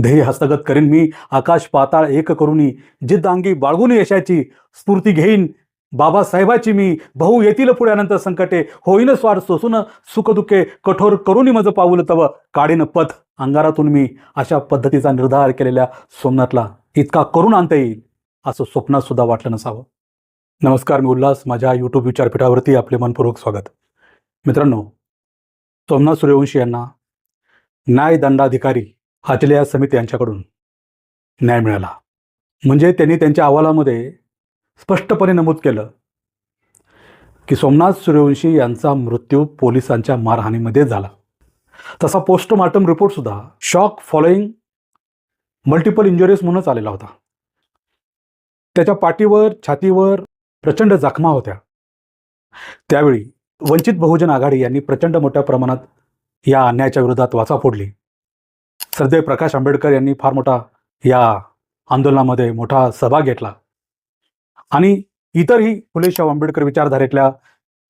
ध्येय हस्तगत करीन मी आकाश पाताळ एक करुनी जिद्द अंगी बाळगून यशाची स्फूर्ती घेईन. बाबासाहेबाची मी भाऊ येतील पुढ्यानंतर संकटे. होईन स्वार सोसून सुखदुःखे कठोर करुनी मज पाऊल तव. काढीन पथ अंगारातून मी अशा पद्धतीचा निर्धार केलेल्या सोमनाथला इतका करून आणता येईल असं स्वप्नात सुद्धा वाटलं नसावं. नमस्कार मी उल्हास माझ्या यूट्यूब विचारपीठावरती आपले मनपूर्वक स्वागत. मित्रांनो सोमनाथ सूर्यवंशी यांना न्यायदंडाधिकारी हाचल्या समिती यांच्याकडून न्याय मिळाला. म्हणजे त्यांनी त्यांच्या अहवालामध्ये स्पष्टपणे नमूद केलं की सोमनाथ सूर्यवंशी यांचा मृत्यू पोलिसांच्या मारहाणीमध्ये झाला. तसा पोस्टमार्टम रिपोर्टसुद्धा शॉक फॉलोईंग मल्टिपल इंजुरीज म्हणूनच आलेला होता. त्याच्या पाठीवर छातीवर प्रचंड जखमा होत्या. त्यावेळी वंचित बहुजन आघाडी यांनी प्रचंड मोठ्या प्रमाणात या अन्यायाच्या विरोधात वाचा फोडली. श्रद्धे प्रकाश आंबेडकर यांनी फार मोठा या आंदोलनामध्ये मोठा सहभाग घेतला. आणि इतरही फुलेशाह आंबेडकर विचारधारेतल्या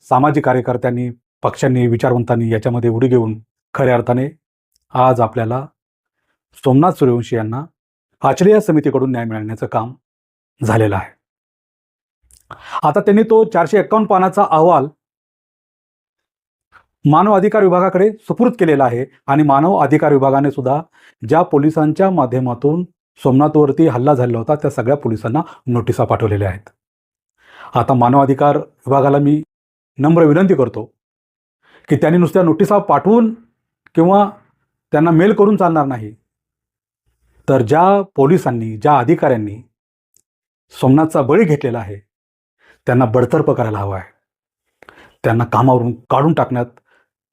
सामाजिक कार्यकर्त्यांनी पक्षांनी विचारवंतांनी याच्यामध्ये उडी घेऊन खऱ्या अर्थाने आज आपल्याला सोमनाथ सूर्यवंशी यांना आचर्य समितीकडून न्याय मिळण्याचं काम झालेलं आहे. आता त्यांनी तो चारशे एक्कावन्न पानाचा अहवाल मानव अधिकार विभागाकडे सुपूर्द केलेला आहे आणि मानव अधिकार विभागाने सुद्धा ज्या पोलिसांच्या माध्यमातून सोमनाथवरती हल्ला झालेला होता त्या सगळ्या पोलिसांना नोटिसा पाठवलेल्या आहेत. आता मानव अधिकार विभागाला मी नम्र विनंती करतो की त्यांनी नुसत्या नोटिसा पाठवून किंवा त्यांना मेल करून चालणार नाही तर ज्या पोलिसांनी ज्या अधिकाऱ्यांनी सोमनाथचा बळी घेतलेला आहे त्यांना बडतर्फ करायला हवा आहे. त्यांना कामावरून काढून टाकण्यात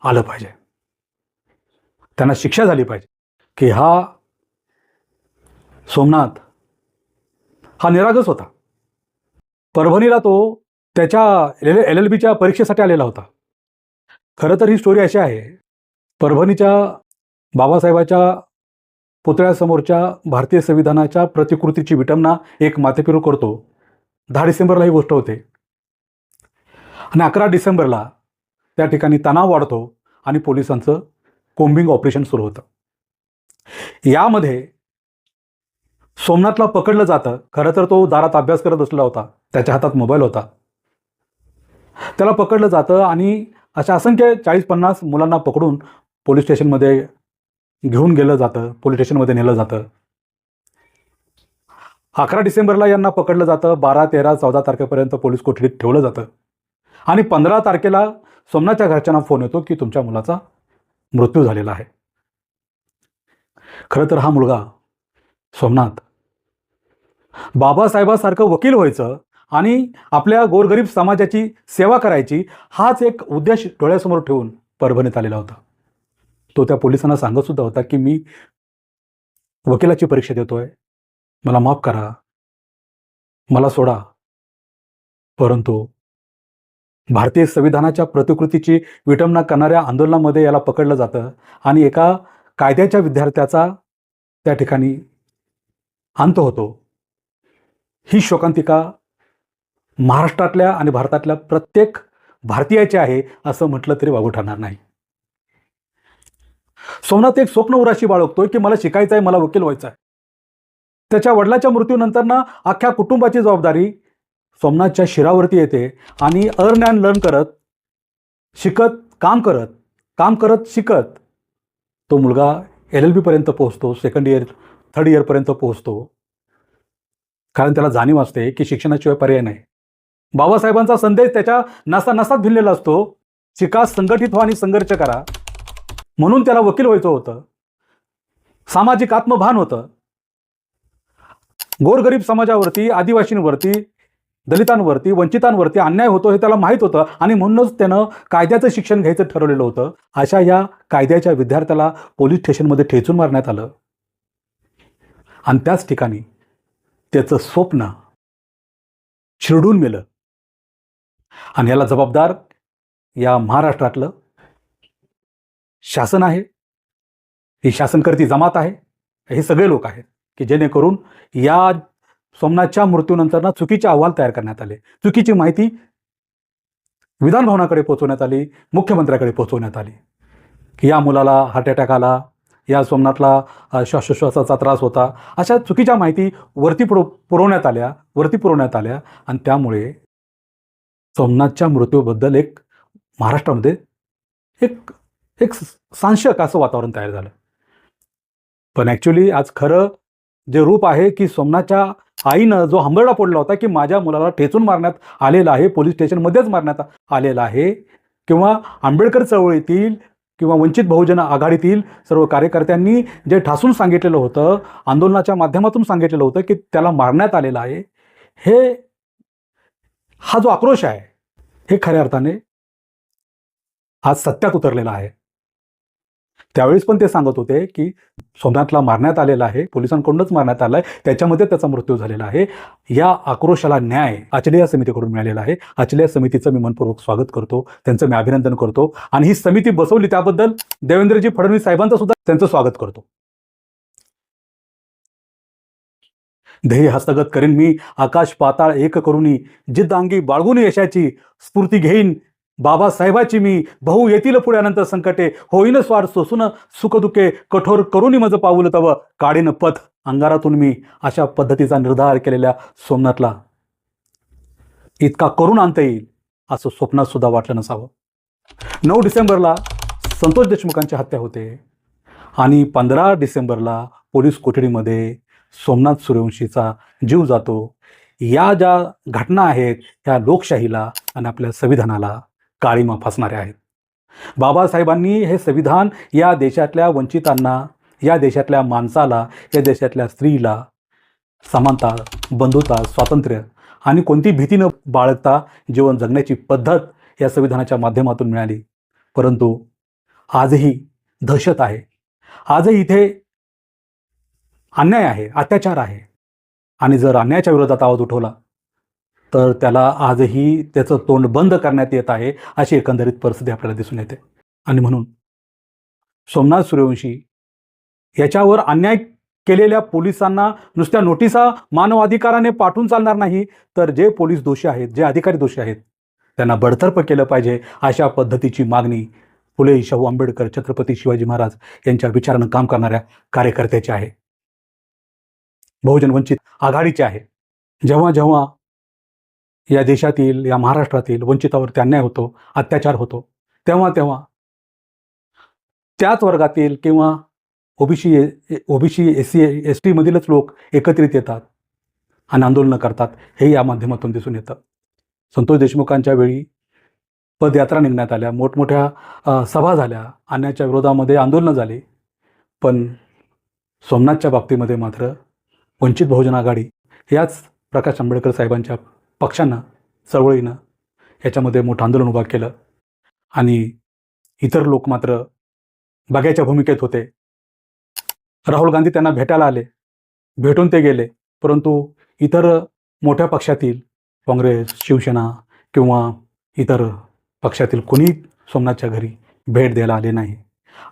आलं पाहिजे. त्यांना शिक्षा झाली पाहिजे की हा सोमनाथ हा निरागस होता. परभणीला तो त्याच्या एल एल एल बीच्या परीक्षेसाठी आलेला होता. खरं तर ही स्टोरी अशी आहे परभणीच्या बाबासाहेबाच्या पुतळ्यासमोरच्या भारतीय संविधानाच्या प्रतिकृतीची विटंबना एक माथेपिरू करतो. दहा डिसेंबरला ही गोष्ट होते. आणि अकरा डिसेंबरला त्या ठिकाणी तणाव वाढतो आणि पोलिसांचं कोम्बिंग ऑपरेशन सुरू होतं. यामध्ये सोमनाथला पकडलं जातं. खरं तर तो दारात अभ्यास करत असला होता. त्याच्या हातात मोबाईल होता. त्याला पकडलं जातं आणि अशा असंख्य चाळीस पन्नास मुलांना पकडून पोलीस स्टेशनमध्ये घेऊन गेलं जातं. पोलीस स्टेशनमध्ये नेलं जातं. अकरा डिसेंबरला यांना पकडलं जातं. बारा तेरा चौदा तारखेपर्यंत पोलीस कोठडीत ठेवलं जातं. आणि पंधरा तारखेला सोमनाथच्या घरच्यांना फोन येतो की तुमच्या मुलाचा मृत्यू झालेला आहे. खरं तर हा मुलगा सोमनाथ बाबासाहेबासारखं वकील व्हायचं आणि आपल्या गोरगरीब समाजाची सेवा करायची हाच एक उद्देश डोळ्यासमोर ठेवून परभणीत आलेला होता. तो त्या पोलिसांना सांगत सुद्धा होता की मी वकिलाची परीक्षा देतोय. मला माफ करा. मला सोडा. परंतु भारतीय संविधानाच्या प्रतिकृतीची विटंबना करणाऱ्या आंदोलनामध्ये याला पकडलं जातं आणि एका कायद्याच्या विद्यार्थ्याचा त्या ठिकाणी अंत होतो. ही शोकांतिका महाराष्ट्रातल्या आणि भारतातल्या प्रत्येक भारतीयाची आहे असं म्हटलं तरी वागू ठरणार नाही. सोमनाथ एक स्वप्न उराशी बाळगतोय की मला शिकायचं आहे मला वकील व्हायचं आहे त्याच्या वडिलाच्या मृत्यूनंतर ना अख्ख्या कुटुंबाची जबाबदारी सोमनाथच्या शिरावरती येते आणि अर्न अँड लर्न करत शिकत काम करत काम करत शिकत तो मुलगा एल एल बीपर्यंत पोहोचतो सेकंड इयर थर्ड इयरपर्यंत पोहोचतो. कारण त्याला जाणीव असते की शिक्षणाशिवाय पर्याय नाही. बाबासाहेबांचा संदेश त्याच्या नसा नसात भिनलेला असतो शिका संघटित व्हा आणि संघर्ष करा. म्हणून त्याला वकील व्हायचं होतं. सामाजिक आत्मभान होतं. गोरगरीब समाजावरती आदिवासींवरती दलितांवरती वंचितांवरती अन्याय होतो हे त्याला माहीत होतं आणि म्हणूनच त्यानं कायद्याचं शिक्षण घ्यायचं ठरवलेलं होतं. अशा या कायद्याच्या विद्यार्थ्याला पोलीस स्टेशनमध्ये ठेचून मारण्यात आलं. आणि त्याच ठिकाणी त्याचं स्वप्न शिरडून मेलं. आणि याला जबाबदार या महाराष्ट्रातलं शासन आहे. ही शासनकर्ती जमात आहे. हे सगळे लोक आहेत की जेणेकरून या सोमनाथच्या मृत्यूनंतर ना चुकीचे अहवाल तयार करण्यात आले. चुकीची माहिती विधान भवनाकडे पोहोचवण्यात आली मुख्यमंत्र्याकडे पोहोचवण्यात आली. की या मुलाला हार्ट अटॅक आला या सोमनाथला श्वासोश्वासाचा त्रास होता. अशा चुकीच्या माहिती वरती पुरव पुरवण्यात आल्या वरती पुरवण्यात आल्या आणि त्यामुळे सोमनाथच्या मृत्यूबद्दल एक महाराष्ट्रामध्ये एक एक सांशक असं वातावरण तयार झालं. पण ॲक्च्युली आज खरं जे रूप आहे की सोमनाथच्या आईनं जो हंबरडा फोडला होता की माझ्या मुलाला ठेचून मारण्यात आलेला आहे पोलीस स्टेशनमध्येच मारण्यात आलेला आहे किंवा आंबेडकर चळवळीतील किंवा वंचित बहुजन आघाडीतील सर्व कार्यकर्त्यांनी जे ठासून सांगितलेलं होतं आंदोलनाच्या माध्यमातून सांगितलेलं होतं की त्याला मारण्यात आलेलं आहे हे हा जो आक्रोश आहे हे खऱ्या अर्थाने आज सत्यात उतरलेला आहे. त्यावेळेस पण ते सांगत होते की सोमनाथला मारण्यात आलेला आहे पोलिसांकडूनच मारण्यात आला आहे त्याच्यामध्ये त्याचा मृत्यू झालेला आहे. या आक्रोशाला न्याय आचलेया समितीकडून मिळालेला आहे. आचलेया समितीचं मी मनपूर्वक स्वागत करतो त्यांचं मी अभिनंदन करतो आणि ही समिती बसवली त्याबद्दल देवेंद्रजी फडणवीस साहेबांचं सुद्धा त्यांचं स्वागत करतो. ध्येय हस्तगत करीन मी आकाश पाताळ एक करून जिद्द अंगी बाळगून यशाची स्फूर्ती घेईन बाबासाहेबाची मी भाऊ येतील पुढ्यानंतर संकटे होईन स्वार सोसून सुखदुखे कठोर करून मज पाऊल तव काढीन पथ अंगारातून मी अशा पद्धतीचा निर्धार केलेल्या सोमनाथला. इतका करून आणता येईल असं स्वप्नात सुद्धा वाटलं नसावं. नऊ डिसेंबरला संतोष देशमुखांची हत्या होते. आणि पंधरा डिसेंबरला पोलीस कोठडीमध्ये सोमनाथ सूर्यवंशीचा जीव जातो. या ज्या घटना आहेत त्या लोकशाहीला आणि आपल्या संविधानाला काळीमा फसणाऱ्या आहेत. बाबासाहेबांनी हे संविधान या देशातल्या वंचितांना या देशातल्या माणसाला या देशातल्या स्त्रीला समानता बंधुता स्वातंत्र्य आणि कोणती भीती न बाळगता जीवन जगण्याची पद्धत या संविधानाच्या माध्यमातून मिळाली. परंतु आजही दहशत आहे. आजही इथे अन्याय आहे अत्याचार आहे. आणि जर अन्यायाच्या विरोधात आवाज उठवला तर त्याला आजही त्याचं तोंड बंद करण्यात येत आहे अशी एकंदरीत परिस्थिती आपल्याला दिसून येते. आणि म्हणून सोमनाथ सूर्यवंशी याच्यावर अन्याय केलेल्या पोलिसांना नुसत्या नोटिसा मानवाधिकाराने पाठवून चालणार नाही तर जे पोलीस दोषी आहेत जे अधिकारी दोषी आहेत त्यांना बडतर्फ केलं पाहिजे अशा पद्धतीची मागणी फुले शाहू आंबेडकर छत्रपती शिवाजी महाराज यांच्या विचारानं काम करणाऱ्या कार्यकर्त्याची आहे. बहुजन वंचित आघाडीचे आहे. जेव्हा जेव्हा या देशातील या महाराष्ट्रातील वंचितावरती अन्याय होतो अत्याचार होतो. तेव्हा तेव्हा त्याच वर्गातील किंवा OBC OBC S C S टीमधीलच लोक एकत्रित येतात आणि आंदोलनं करतात. हे या माध्यमातून दिसून येतं. संतोष देशमुखांच्या वेळी पदयात्रा निघण्यात आल्या. मोठमोठ्या सभा झाल्या. अन्यायाच्या विरोधामध्ये आंदोलनं झाली. पण सोमनाथच्या बाबतीमध्ये मात्र वंचित बहुजन आघाडी याच प्रकाश आंबेडकर साहेबांच्या पक्षानं चळवळीनं याच्यामध्ये मोठं आंदोलन उभा केलं. आणि इतर लोक मात्र बघ्याच्या भूमिकेत होते. राहुल गांधी त्यांना भेटायला आले. भेटून ते गेले. परंतु इतर मोठ्या पक्षातील काँग्रेस शिवसेना किंवा इतर पक्षातील कोणी सोमनाथच्या घरी भेट द्यायला आले नाही.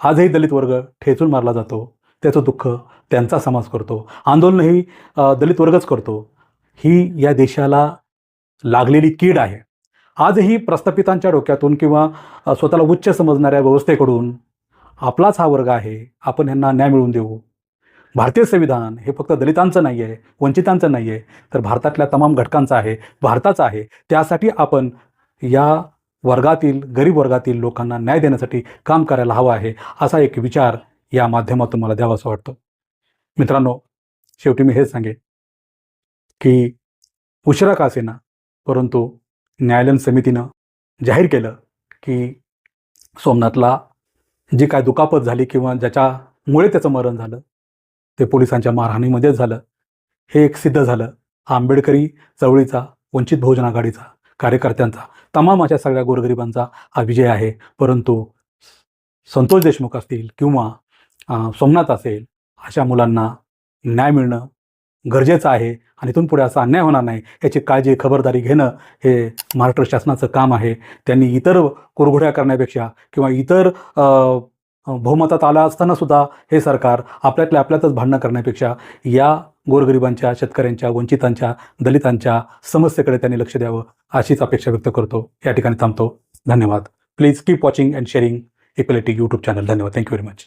आजही दलित वर्ग ठेचून मारला जातो. त्याचं दुःख त्यांचा समाज करतो. आंदोलनही दलित वर्गच करतो. ही या देशाला लागलेली कीड आहे. आजही प्रस्थापितांच्या डोक्यातून किंवा स्वतःला उच्च समजणाऱ्या व्यवस्थेकडून आपलाच हा वर्ग आहे आपण यांना न्याय मिळवून देऊ. भारतीय संविधान हे फक्त दलितांचं नाही आहे वंचितांचं नाही आहे तर भारतातल्या तमाम घटकांचं आहे भारताचं आहे. त्यासाठी आपण या वर्गातील गरीब वर्गातील लोकांना न्याय देण्यासाठी काम करायला हवं आहे असा एक विचार या माध्यमातून मला द्यावासं वाटतं. मित्रांनो शेवटी मी हेच सांगेन की उशिरा का असेना परंतु न्यायालयीन समितीनं जाहीर केलं की सोमनाथला जी काय दुखापत झाली किंवा ज्याच्यामुळे त्याचं मरण झालं ते पोलिसांच्या मारहाणीमध्येच झालं हे एक सिद्ध झालं. आंबेडकरी चळवळीचा वंचित बहुजन आघाडीचा कार्यकर्त्यांचा तमाम अशा सगळ्या गोरगरिबांचा हा विजय आहे. परंतु संतोष देशमुख असतील किंवा सोमनाथ असेल अशा मुलांना न्याय मिळणं गरजेचं आहे आणि इथून पुढे असा अन्याय होणार नाही. याची काळजी खबरदारी घेणं हे महाराष्ट्र शासनाचं काम आहे. त्यांनी इतर कुरघोड्या करण्यापेक्षा किंवा इतर बहुमतात आला असताना सुद्धा हे सरकार आपल्यातल्या आपल्यातच भांडणं करण्यापेक्षा या गोरगरिबांच्या शेतकऱ्यांच्या वंचितांच्या दलितांच्या समस्येकडे त्यांनी लक्ष द्यावं अशीच अपेक्षा व्यक्त करतो. या ठिकाणी थांबतो. धन्यवाद. Please keep watching and sharing equality YouTube channel धन्यवाद. Thank you very much